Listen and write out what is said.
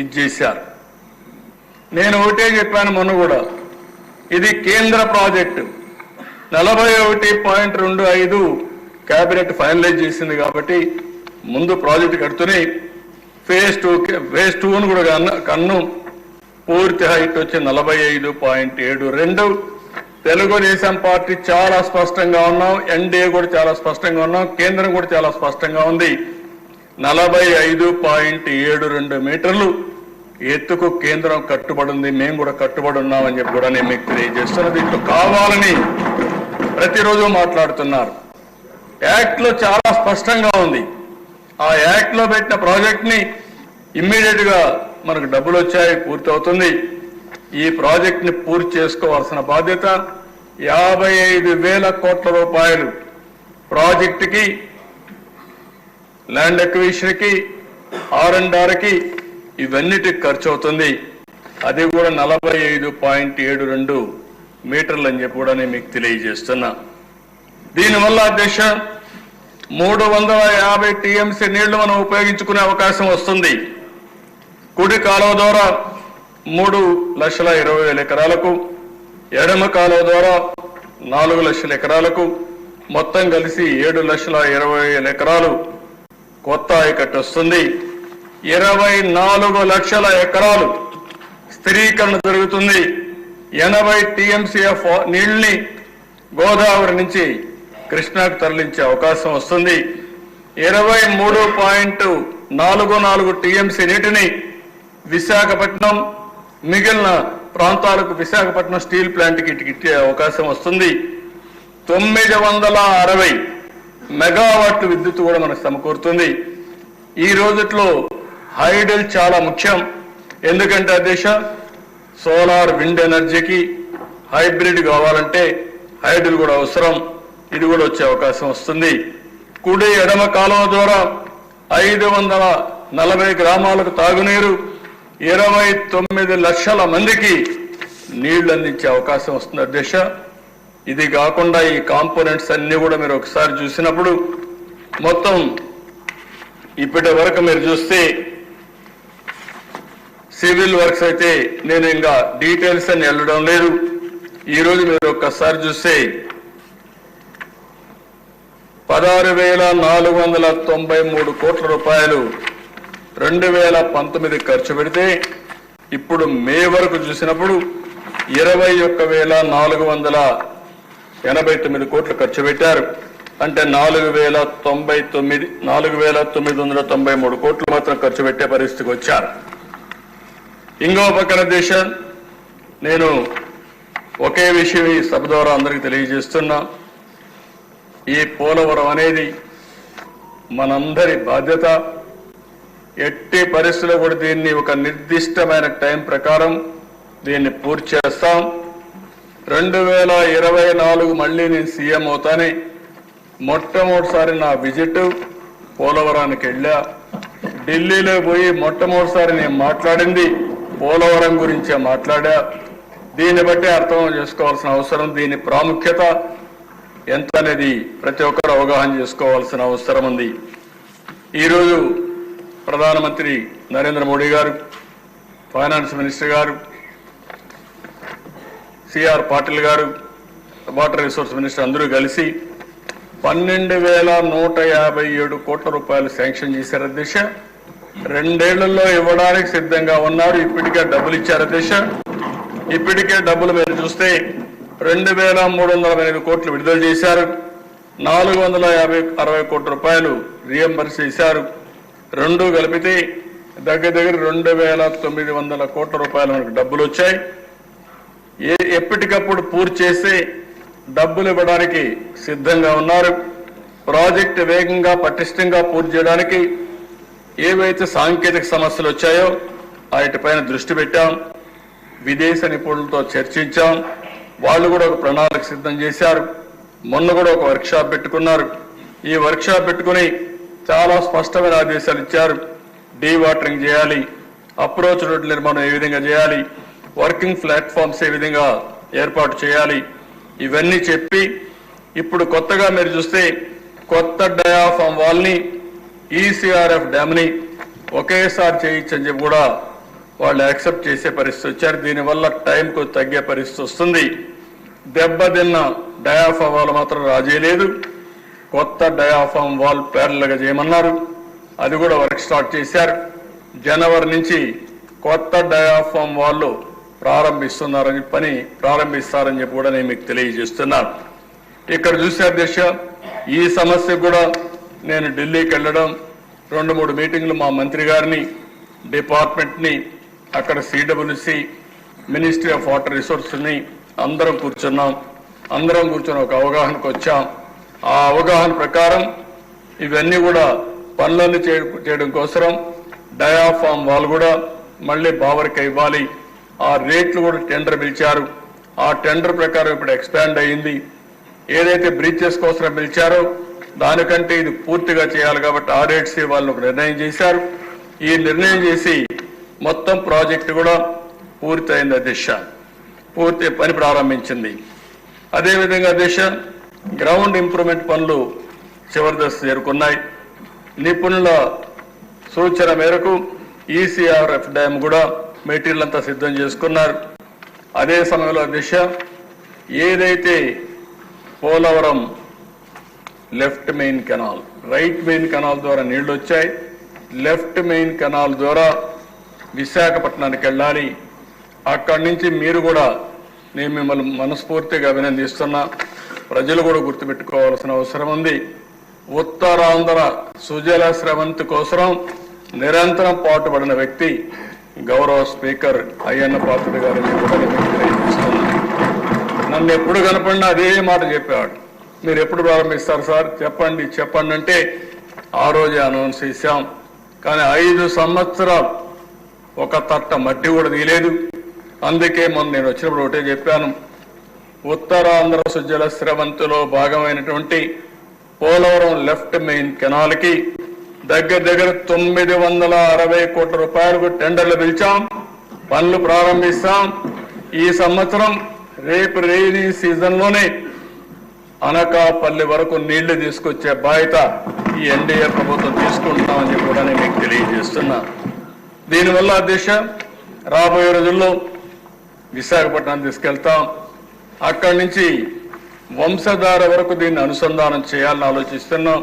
ఇది చేశారు. నేను ఒకటే చెప్పాను మొన్న కూడా. ఇది కేంద్ర ప్రాజెక్టు. నలభై ఒకటి పాయింట్ రెండు ఐదు క్యాబినెట్ ఫైనలైజ్ చేసింది కాబట్టి ముందు ప్రాజెక్టు కడుతూనే ఫేజ్ టూ ఫేజ్ టూను కూడా కన్ను పూర్తి హైట్ వచ్చి నలభై ఐదు పాయింట్ ఏడు రెండు. తెలుగుదేశం పార్టీ చాలా స్పష్టంగా ఉన్నాం. ఎన్డీఏ కూడా చాలా స్పష్టంగా ఉన్నాం. కేంద్రం కూడా చాలా స్పష్టంగా ఉంది. నలభై ఐదు పాయింట్ ఏడు రెండు మీటర్లు ఎత్తుకు కేంద్రం కట్టుబడి ఉంది మేము కూడా కట్టుబడి ఉన్నామని చెప్పి కూడా నేను మీకు తెలియజేస్తున్నా దీంట్లో కావాలని ప్రతిరోజు మాట్లాడుతున్నారు. యాక్ట్లో చాలా స్పష్టంగా ఉంది. ఆ యాక్ట్లో పెట్టిన ప్రాజెక్ట్ని ఇమ్మీడియట్గా మనకు డబ్బులు వచ్చాయి పూర్తి అవుతుంది ఈ ప్రాజెక్ట్ని పూర్తి చేసుకోవాల్సిన బాధ్యత యాభై ఐదు వేల కోట్ల రూపాయలు ప్రాజెక్టుకి ల్యాండ్ ఎక్విషన్కి ఆర్ అండ్ ఆర్కి ఇవన్నిటికి ఖర్చు అవుతుంది అది కూడా నలభై ఐదు పాయింట్ ఏడు రెండు మీటర్లు అని చెప్పి కూడా నేను మీకు తెలియజేస్తున్నా. దీనివల్ల దేశ మూడు వందల యాభై టీఎంసీ నీళ్ళు మనం ఉపయోగించుకునే అవకాశం వస్తుంది. కుడి కాలువ ద్వారా మూడు లక్షల ఇరవై వేల ఎకరాలకు ఎడమ కాలువ ద్వారా నాలుగు లక్షల ఎకరాలకు మొత్తం కలిసి ఏడు లక్షల ఇరవై వేల ఎకరాలు కొత్త ఆయకట్టు వస్తుంది. ఇరవై నాలుగు లక్షల ఎకరాలు స్థిరీకరణ జరుగుతుంది. ఎనభై టీఎంసీఎఫ్ నీళ్ళని గోదావరి నుంచి కృష్ణాకు తరలించే అవకాశం వస్తుంది. ఇరవై మూడు పాయింట్ నాలుగు నాలుగు టీఎంసీ నీటిని విశాఖపట్నం మిగిలిన ప్రాంతాలకు విశాఖపట్నం స్టీల్ ప్లాంట్కి ఇటు ఇచ్చే అవకాశం వస్తుంది. తొమ్మిది వందల అరవై మెగావాట్లు విద్యుత్ కూడా మనకు సమకూరుతుంది. ఈ రోజుట్లో హైడల్ చాలా ముఖ్యం. ఎందుకంటే దేశ సోలార్ విండ్ ఎనర్జీకి హైబ్రిడ్ కావాలంటే హైడల్ కూడా అవసరం. ఇది కూడా వచ్చే అవకాశం వస్తుంది. కుడి ఎడమ కాలువ ద్వారా ఐదు వందల నలభై గ్రామాలకు తాగునీరు ఇరవై తొమ్మిది లక్షల మందికి నీళ్ళు అందించే అవకాశం వస్తుంది అధ్యక్ష ఇది కాకుండా ఈ కాంపోనెంట్స్ అన్ని కూడా మీరు ఒకసారి చూసినప్పుడు మొత్తం ఇప్పటి వరకు మీరు చూస్తే సివిల్ వర్క్స్ అయితే నేను ఇంకా డీటెయిల్స్ అని వెళ్ళడం లేదు. ఈరోజు మీరు ఒక్కసారి చూస్తే పదహారు వేల నాలుగు వందల తొంభై మూడు కోట్ల రూపాయలు రెండు వేల పంతొమ్మిది ఖర్చు పెడితే ఇప్పుడు మే వరకు చూసినప్పుడు ఇరవై ఒక్క వేల నాలుగు వందల ఎనభై తొమ్మిది కోట్లు ఖర్చు పెట్టారు. అంటే నాలుగు వేల తొంభై తొమ్మిది నాలుగు వేల తొమ్మిది వందల తొంభై మూడు కోట్లు మాత్రం ఖర్చు పెట్టే పరిస్థితికి వచ్చారు. ఇంకో పక్కన దేశం నేను ఒకే విషయం ఈ సభ ద్వారా అందరికీ తెలియజేస్తున్నా. ఈ పోలవరం అనేది మనందరి బాధ్యత. ఎట్టి పరిస్థితుల్లో కూడా దీన్ని ఒక నిర్దిష్టమైన టైం ప్రకారం దీన్ని పూర్తి చేస్తాం. రెండు వేల ఇరవై నాలుగు మళ్ళీ నేను సీఎం అవుతానే. మొట్టమొదటిసారి నా విజిట్ పోలవరానికి వెళ్ళా. ఢిల్లీలో పోయి మొట్టమొదటిసారి నేను మాట్లాడింది పోలవరం గురించే మాట్లాడా. దీన్ని బట్టి అర్థం చేసుకోవాల్సిన అవసరం దీని ప్రాముఖ్యత ఎంత అనేది ప్రతి ఒక్కరు అవగాహన చేసుకోవాల్సిన అవసరం ఉంది. ఈరోజు ప్రధానమంత్రి నరేంద్ర మోడీ గారు ఫైనాన్స్ మినిస్టర్ గారు సిఆర్ పాటిల్ గారు వాటర్ రిసోర్స్ మినిస్టర్ అందరూ కలిసి పన్నెండు వేల నూట యాభై ఏడు కోట్ల రూపాయలు శాంక్షన్ చేశారు అధ్యక్ష. రెండేళ్ళలో ఇవ్వడానికి సిద్ధంగా ఉన్నారు. ఇప్పటికే డబ్బులు ఇచ్చారు అధ్యక్ష. ఇప్పటికే డబ్బులు మీరు చూస్తే రెండు వేల మూడు వందల ఎనిమిది కోట్లు విడుదల చేశారు. నాలుగు వందల యాభై అరవై కోట్ల రూపాయలు రియంబర్స్ చేశారు. రెండు కలిపితే దగ్గర దగ్గర రెండు వేల తొమ్మిది వందల కోట్ల రూపాయలు మనకు డబ్బులు వచ్చాయి. ఏ ఎప్పటికప్పుడు పూర్తి చేసి డబ్బులు ఇవ్వడానికి సిద్ధంగా ఉన్నారు. ప్రాజెక్ట్ వేగంగా పటిష్టంగా పూర్తి చేయడానికి ఏవైతే సాంకేతిక సమస్యలు వచ్చాయో వాటిపైన దృష్టి పెట్టాం. విదేశ నిపుణులతో చర్చించాం. వాళ్ళు కూడా ఒక ప్రణాళిక సిద్ధం చేశారు. మొన్న కూడా ఒక వర్క్షాప్ పెట్టుకున్నారు. ఈ వర్క్షాప్ పెట్టుకుని చాలా స్పష్టమైన ఆదేశాలు ఇచ్చారు. డీ వాటరింగ్ చేయాలి. అప్రోచ్ రోడ్ల నిర్మాణం ఏ విధంగా చేయాలి? వర్కింగ్ ప్లాట్ఫామ్స్ ఏ విధంగా ఏర్పాటు చేయాలి? ఇవన్నీ చెప్పి ఇప్పుడు కొత్తగా మీరు చూస్తే కొత్త డయాఫామ్ వాల్ని ఈసీఆర్ఎఫ్ డ్యామ్ని ఒకేసారి చేయించని చెప్పి కూడా వాళ్ళు యాక్సెప్ట్ చేసే పరిస్థితి వచ్చారు. దీనివల్ల టైంకు తగ్గే పరిస్థితి వస్తుంది. దెబ్బతిన్న డయాఫామ్ వాళ్ళు మాత్రం రాజీ లేదు. కొత్త డయాఫామ్ వాల్ పేర్లగా చేయమన్నారు. అది కూడా వర్క్ స్టార్ట్ చేశారు. జనవరి నుంచి కొత్త డయాఫామ్ వాళ్ళు ప్రారంభిస్తున్నారని పని ప్రారంభిస్తారని చెప్పి కూడా నేను మీకు తెలియజేస్తున్నాను. ఇక్కడ చూసే అధ్యక్ష ఈ సమస్య కూడా నేను ఢిల్లీకి వెళ్ళడం రెండు మూడు మీటింగ్లు మా మంత్రి గారిని డిపార్ట్మెంట్ని అక్కడ సిడబ్ల్యూసి మినిస్ట్రీ ఆఫ్ వాటర్ రిసోర్స్ని అందరం కూర్చున్నాం. అందరం కూర్చొని ఒక అవగాహనకు వచ్చాం. ఆ అవగాహన ప్రకారం ఇవన్నీ కూడా పనులన్నీ చే- చేయడం కోసం డయాఫామ్ వాళ్ళు కూడా మళ్ళీ బావరికి ఇవ్వాలి. ఆ రేట్లు కూడా టెండర్ పిలిచారు. ఆ టెండర్ ప్రకారం ఇప్పుడు ఎక్స్పాండ్ అయ్యింది ఏదైతే బ్రీచెస్ కోసం పిలిచారో దానికంటే ఇది పూర్తిగా చేయాలి కాబట్టి ఆ రేట్స్ వాళ్ళు ఒక నిర్ణయం చేశారు. ఈ నిర్ణయం చేసి మొత్తం ప్రాజెక్టు కూడా పూర్తయింది దిశ పూర్తి పని ప్రారంభించింది. అదేవిధంగా దిశ గ్రౌండ్ ఇంప్రూవ్మెంట్ పనులు చివరి దశ చేరుకున్నాయి. నిపుణుల సూచన మేరకు ఈసీఆర్ఎఫ్ డ్యామ్ కూడా మెటీరియల్ అంతా సిద్ధం చేసుకున్నారు. అదే సమయంలో దిశ ఏదైతే Polavaram left main canal right main canal ద్వారా నీళ్ళు వచ్చాయి లెఫ్ట్ మెయిన్ కెనాల్ ద్వారా విశాఖపట్నానికి వెళ్ళాలి. అక్కడి నుంచి మీరు కూడా నేను మిమ్మల్ని మనస్ఫూర్తిగా అభినందిస్తున్నా. ప్రజలు కూడా గుర్తుపెట్టుకోవాల్సిన అవసరం ఉంది. ఉత్తరాంధ్ర సుజల స్రవంతి కోసం నిరంతరం పాటుపడిన వ్యక్తి గౌరవ స్పీకర్ అయ్యన్న పాత్రుడు గారిని నన్ను ఎప్పుడు కనపడినా అదే మాట చెప్పేవాడు. మీరు ఎప్పుడు ప్రారంభిస్తారు సార్? చెప్పండి చెప్పండి అంటే ఆ రోజే అనౌన్స్ చేశాం. కానీ ఐదు సంవత్సరాలు ఒక తట్ట మట్టి కూడా తీయలేదు. అందుకే మొన్న నేను వచ్చినప్పుడు ఒకటే చెప్పాను. ఉత్తరాంధ్ర సుజల స్రవంతిలో భాగమైనటువంటి పోలవరం లెఫ్ట్ మెయిన్ కెనాల్కి దగ్గర దగ్గర తొమ్మిది వందల అరవై కోట్ల రూపాయలకు టెండర్లు పిలిచాం. పనులు ప్రారంభిస్తాం. ఈ సంవత్సరం రేపు రైనీ సీజన్లోనే అనకాపల్లి వరకు నీళ్ళు తీసుకొచ్చే బాధ్యత ఈ ఎన్డీఏ ప్రభుత్వం తీసుకుంటామని చెప్పి కూడా నేను మీకు తెలియజేస్తున్నా. దీనివల్ల దిశ రాబోయే రోజుల్లో విశాఖపట్నం తీసుకెళ్తాం. అక్కడి నుంచి వంశధార వరకు దీన్ని అనుసంధానం చేయాలని ఆలోచిస్తున్నాం.